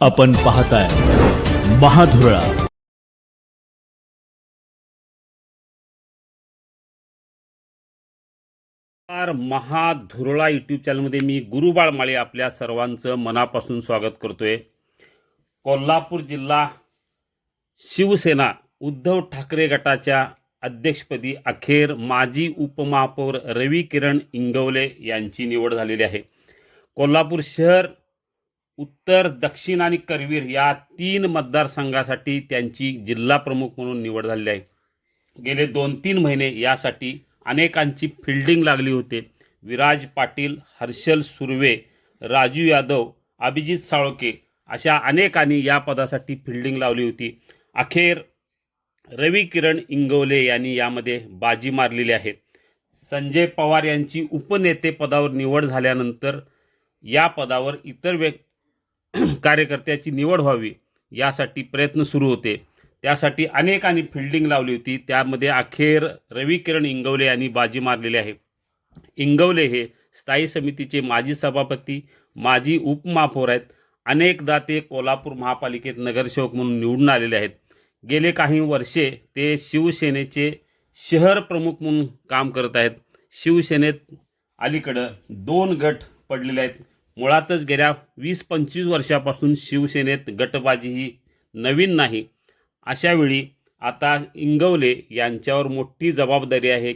आपण पाहताय महाधुरळा. महाधुरळा यूट्यूब चॅनलमध्ये मी गुरुबाळ माळे आपल्या सर्वांचं मनापासून स्वागत करतोय. कोल्हापूर जिल्हा शिवसेना उद्धव ठाकरे गटाच्या अध्यक्षपदी अखेर माजी उपमहापौर रवी किरण इंगवले यांची निवड झालेली आहे. कोल्हापूर शहर उत्तर दक्षिण आणि करवीर या तीन मतदारसंघासाठी त्यांची जिल्हा प्रमुख म्हणून निवड झालेली आहे. गेले दोन तीन महिने यासाठी अनेकांची फिल्डिंग लागली होते. विराज पाटील हर्षल सुर्वे राजू यादव अभिजित साळके अशा अनेकांनी या पदासाठी फिल्डिंग लावली होती. अखेर रवी किरण इंगवले यांनी यामध्ये बाजी मारलेली आहे. संजय पवार यांची उपनेते पदावर निवड झाल्यानंतर या पदावर इतर व्यक् कार्यकर्त्याची निवड व्हावी यासाठी प्रयत्न सुरू होते. त्यासाठी अनेकांनी फिल्डिंग लावली होती. त्यामध्ये अखेर रवी किरण इंगवले यांनी बाजी मारलेली आहे. इंगवले हे स्थायी समितीचे माजी सभापती माजी उपमहापौर आहेत. अनेकदा ते कोल्हापूर महापालिकेत नगरसेवक म्हणून निवडून आलेले आहेत. गेले काही वर्षे ते शिवसेनेचे शहर प्रमुख म्हणून काम करत आहेत. शिवसेनेत अलीकडं दोन गट पडलेले आहेत. मुळातच गेल्या वीस पंचवीस वर्षापासून शिवसेनेत गटबाजी ही नवीन नाही. अशावेळी आता इंगवले यांच्यावर मोठी जबाबदारी आहे.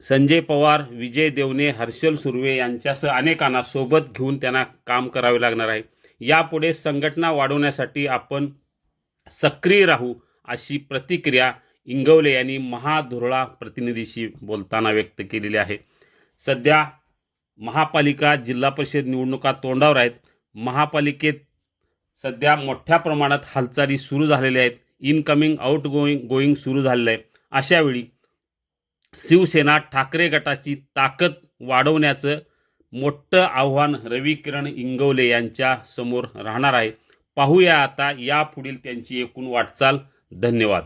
संजय पवार विजय देवने हर्षल सुर्वे यांच्यासह अनेकांना सोबत घेऊन त्यांना काम करावे लागणार आहे. यापुढे संघटना वाढवण्यासाठी आपण सक्रिय राहू अशी प्रतिक्रिया इंगवले यांनी महाधुरळा प्रतिनिधीशी बोलताना व्यक्त केलेली आहे. सध्या महापालिका जिल्हा परिषद निवडणुका तोंडावर आहेत. महापालिकेत सध्या मोठ्या प्रमाणात हालचाली सुरू झालेल्या आहेत. इनकमिंग आउट गोईंग गोईंग सुरू झालेलं आहे. अशावेळी शिवसेना ठाकरे गटाची ताकद वाढवण्याचं मोठं आव्हान रवी किरण इंगवले यांच्या समोर राहणार आहे. पाहूया आता यापुढील त्यांची एकूण वाटचाल. धन्यवाद.